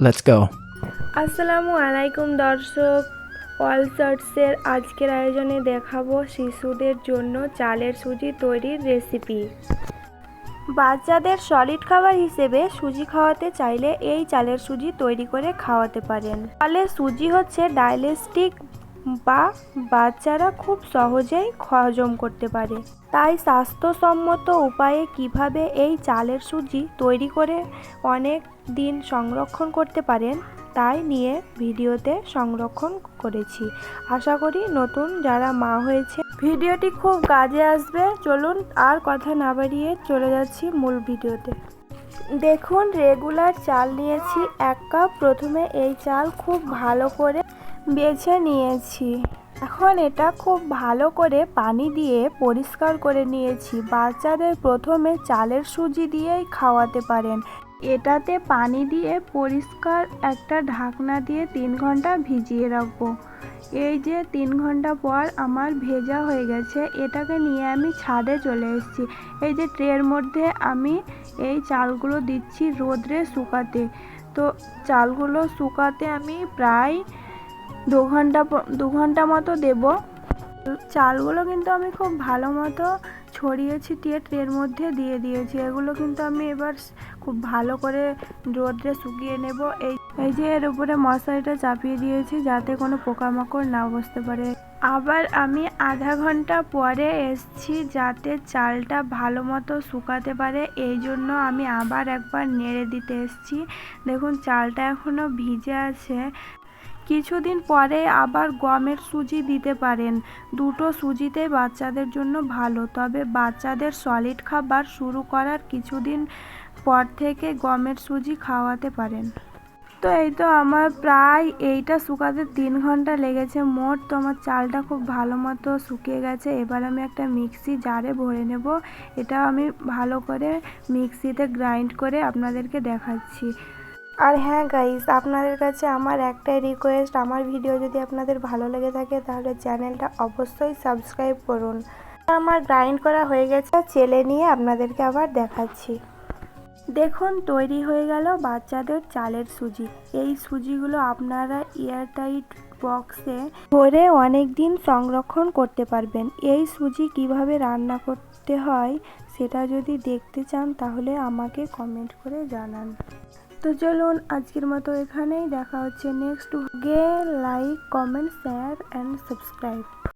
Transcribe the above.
Let's go. আসসালামু আলাইকুম দর্শক অল শর্টসের আজকের আয়োজনে দেখাবো শিশুদের জন্য চালের সুজি তৈরির রেসিপি বাচ্চাদের সলিড খাবার হিসেবে সুজি খাওয়াতে চাইলে এই চালের সুজি তৈরি করে খাওয়াতে পারেন ফলে সুজি হচ্ছে ডায়ালিস্টিক বা বাচ্চারা খুব সহজেই হজম করতে পারে। তাই স্বাস্থ্যসম্মত উপায়ে কীভাবে এই চালের সুজি তৈরি করে অনেক দিন সংরক্ষণ করতে পারেন, তাই নিয়ে ভিডিওতে সংরক্ষণ করেছি। আশা করি নতুন যারা মা হয়েছে, ভিডিওটি খুব কাজে আসবে। চলুন আর কথা না বাড়িয়ে চলে যাচ্ছি মূল ভিডিওতে। দেখুন, রেগুলার চাল নিয়েছি এক কাপ। প্রথমে এই চাল খুব ভালো করে বেছে নিয়েছি। এখন এটা খুব ভালো করে পানি দিয়ে পরিষ্কার করে নিয়েছি। বাচ্চাদের প্রথমে চালের সুজি দিয়েই খাওয়াতে পারেন। এটাতে পানি দিয়ে পরিষ্কার একটা ঢাকনা দিয়ে তিন ঘণ্টা ভিজিয়ে রাখব। এই যে তিন ঘণ্টা পর আমার ভেজা হয়ে গেছে, এটাকে নিয়ে আমি ছাদে চলে এসেছি। এই যে ট্রের মধ্যে আমি এই চালগুলো দিচ্ছি রোদ্রে শুকাতে। তো চালগুলো শুকাতে আমি প্রায় দু ঘণ্টা দু ঘণ্টা মতো দেবো। চালগুলো কিন্তু আমি খুব ভালো মতো ছড়িয়ে ছিটিয়ে ট্রের মধ্যে দিয়ে দিয়েছি। এগুলো কিন্তু আমি এবার খুব ভালো করে রোদ্রে শুকিয়ে নেব। এই এই যে এর উপরে মশারিটা চাপিয়ে দিয়েছি যাতে কোনো পোকামাকড় না বসতে পারে। আবার আমি আধা ঘণ্টা পরে এসছি যাতে চালটা ভালো মতো শুকাতে পারে। এই জন্য আমি আবার একবার নেড়ে দিতে এসছি। দেখুন, চালটা এখনও ভিজে আছে। কিছুদিন পরে আবার গমের সুজি দিতে পারেন। দুটো সুজিতে বাচ্চাদের জন্য ভালো। তবে বাচ্চাদের সলিড খাবার শুরু করার কিছুদিন পর থেকে গমের সুজি খাওয়াতে পারেন। তো এই তো আমার প্রায় এইটা শুকাতে তিন ঘণ্টা লেগেছে। মোট তো আমার চালটা খুব ভালো মতো শুকিয়ে গেছে। এবার আমি একটা মিক্সি জারে ভরে নেব। এটা আমি ভালো করে মিক্সিতে গ্রাইন্ড করে আপনাদেরকে দেখাচ্ছি। আর হ্যাঁ গাইস আপনাদের কাছে আমার একটাই রিকোয়েস্ট আমার ভিডিও যদি আপনাদের ভালো লেগে থাকে তাহলে চ্যানেলটা অবশ্যই সাবস্ক্রাইব করুন। আমার গ্রাইন্ড করা হয়ে গেছে, চেলে নিয়ে আপনাদেরকে আবার দেখাচ্ছি। দেখুন, তৈরি হয়ে গেল বাচ্চাদের চালের সুজি। এই সুজিগুলো আপনারা এয়ারটাইট বক্সে ভরে অনেক দিন সংরক্ষণ করতে পারবেন। এই সুজি কীভাবে রান্না করতে হয়, সেটা যদি দেখতে চান তাহলে আমাকে কমেন্ট করে জানান। তো চলুন আজকের মতো এখানেই দেখা হচ্ছে next gay like comment share and subscribe